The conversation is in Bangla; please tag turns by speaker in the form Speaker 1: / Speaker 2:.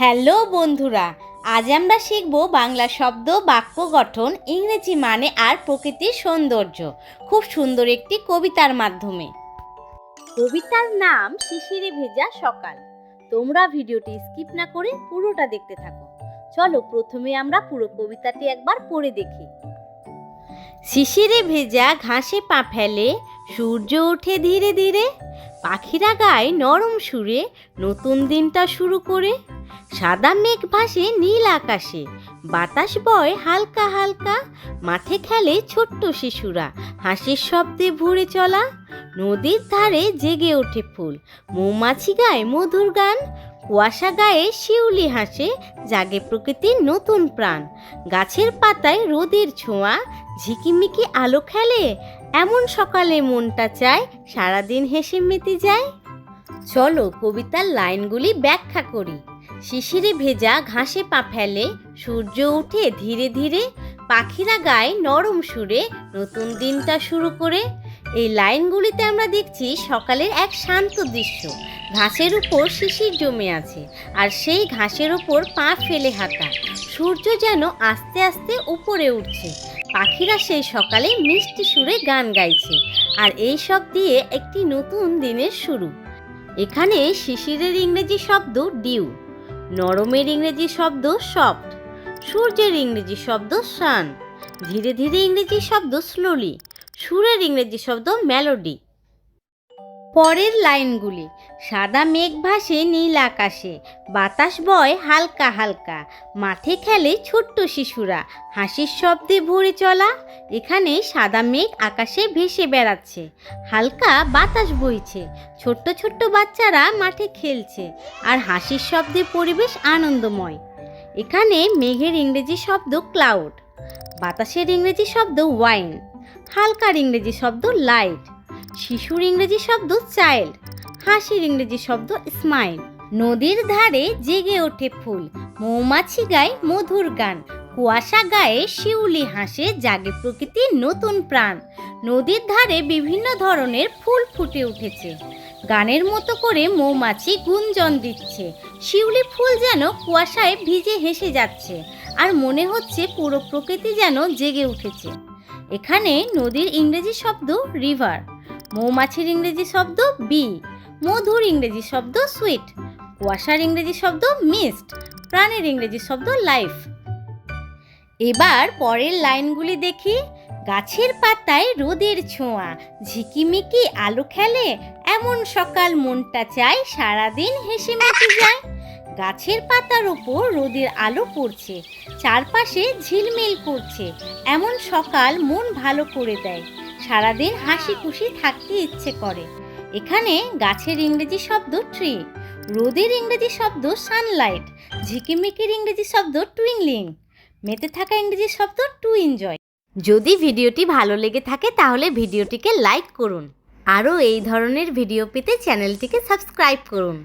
Speaker 1: হ্যালো বন্ধুরা আজ আমরা শিখব বাংলা শব্দ বাক্য গঠন ইংরেজি মানে আর প্রকৃতির সৌন্দর্য। খুব সুন্দর একটি কবিতার মাধ্যমে। কবিতার নাম শিশিরে ভেজা সকাল। তোমরা ভিডিওটি স্কিপ না করে পুরোটা দেখতে থাকো। চলো প্রথমে আমরা পুরো কবিতাটি একবার পড়ে দেখি। শিশিরে ভেজা ঘাসে পা ফেলে সূর্য ওঠে ধীরে ধীরে। পাখিরা গায় নরম সুরে নতুন দিনটা শুরু করে। সাদা মেঘ ভাসে নীল আকাশে। বাতাস বয় হালকা হালকা। মাঠে খেলে ছোট্ট শিশুরা। হাসির শব্দে ভরে চলা। নদীর ধারে জেগে ওঠে ফুল। মৌমাছি গায় মধুর গান। কুয়াশা গায়ে শিউলি হাসে, জাগে প্রকৃতির নতুন প্রাণ। গাছের পাতায় রোদের ছোঁয়া। ঝিকিমিকি আলো খেলে। এমন সকালে মনটা চায়, সারাদিন হেসে মেতে যায়। চলো কবিতার লাইনগুলি ব্যাখ্যা করি। শিশিরে ভেজা ঘাসে পা ফেলে, সূর্য উঠে ধীরে ধীরে, পাখিরা গায় নরম সুরে নতুন দিনটা শুরু করে। এই লাইনগুলিতে আমরা দেখছি সকালের এক শান্ত দৃশ্য। ঘাসের উপর শিশির জমে আছে আর সেই ঘাসের উপর পা ফেলে হাঁটা। সূর্য যেন আস্তে আস্তে উপরে উঠছে। পাখিরা সেই সকালে মিষ্টি সুরে গান গাইছে। আর এই সব দিয়ে একটি নতুন দিনের শুরু। এখানে শিশিরের ইংরেজি শব্দ ডিউ নরমের ইংরেজি শব্দ সফট সূর্যের ইংরেজি শব্দ সান ধীরে ধীরে ইংরেজি শব্দ স্লোলি সুরের ইংরেজি শব্দ মেলোডি পরের লাইনগুলি। সাদা মেঘ ভাসে, নীল আকাশে। বাতাস বয়, হালকা হালকা। মাঠে খেলে ছোট্ট শিশুরা। হাসির শব্দে ভরে চলা। এখানে সাদা মেঘ আকাশে ভেসে বেড়াচ্ছে। হালকা বাতাস বইছে। ছোট্ট ছোট্ট বাচ্চারা মাঠে খেলছে আর হাসির শব্দে পরিবেশ আনন্দময়। এখানে মেঘের ইংরেজি শব্দ ক্লাউড বাতাসের ইংরেজি শব্দ ওয়াইন হালকার ইংরেজি শব্দ লাইট শিশুর ইংরেজি শব্দ চাইল্ড, হাসির ইংরেজি শব্দ স্মাইল। নদীর ধারে জেগে ওঠে ফুল, মৌমাছি গায় মধুর গান, কুয়াশা গায়ে শিউলি হাসে, জাগে প্রকৃতির নতুন প্রাণ। নদীর ধারে বিভিন্ন ধরনের ফুল ফুটে উঠেছে, গানের মতো করে মৌমাছি গুঞ্জন দিচ্ছে। শিউলি ফুল যেন কুয়াশায় ভিজে হেসে যাচ্ছে, আর মনে হচ্ছে পুরো প্রকৃতি যেন জেগে উঠেছে। এখানে নদীর ইংরেজি শব্দ রিভার মৌমাছির ইংরেজি শব্দ বি, মধুর ইংরেজি শব্দ সুইট, কুয়াশার ইংরেজি শব্দ মিস্ট, প্রাণের ইংরেজি শব্দ লাইফ। এবার পরের লাইনগুলি দেখি। গাছের পাতায় রোদের ছোঁয়া, ঝিকিমিকি আলো খেলে, এমন সকাল মনটা চায় সারাদিন হেসে মেতে যায়। গাছের পাতার ওপর রোদের আলো পড়ছে, চারপাশে ঝিলমিল করছে, এমন সকাল মন ভালো করে দেয়। সারাদিন হাসি খুশি থাকতে ইচ্ছে করে। এখানে গাছের ইংরেজি শব্দ ট্রি, রোদের ইংরেজি শব্দ সানলাইট, ঝিকিমিকির ইংরেজি শব্দ টুইংলিং মেতে থাকা ইংরেজি শব্দ টু এনজয় যদি ভিডিওটি ভালো লেগে থাকে তাহলে ভিডিওটিকে লাইক করুন। আরও এই ধরনের ভিডিও পেতে চ্যানেলটিকে সাবস্ক্রাইব করুন।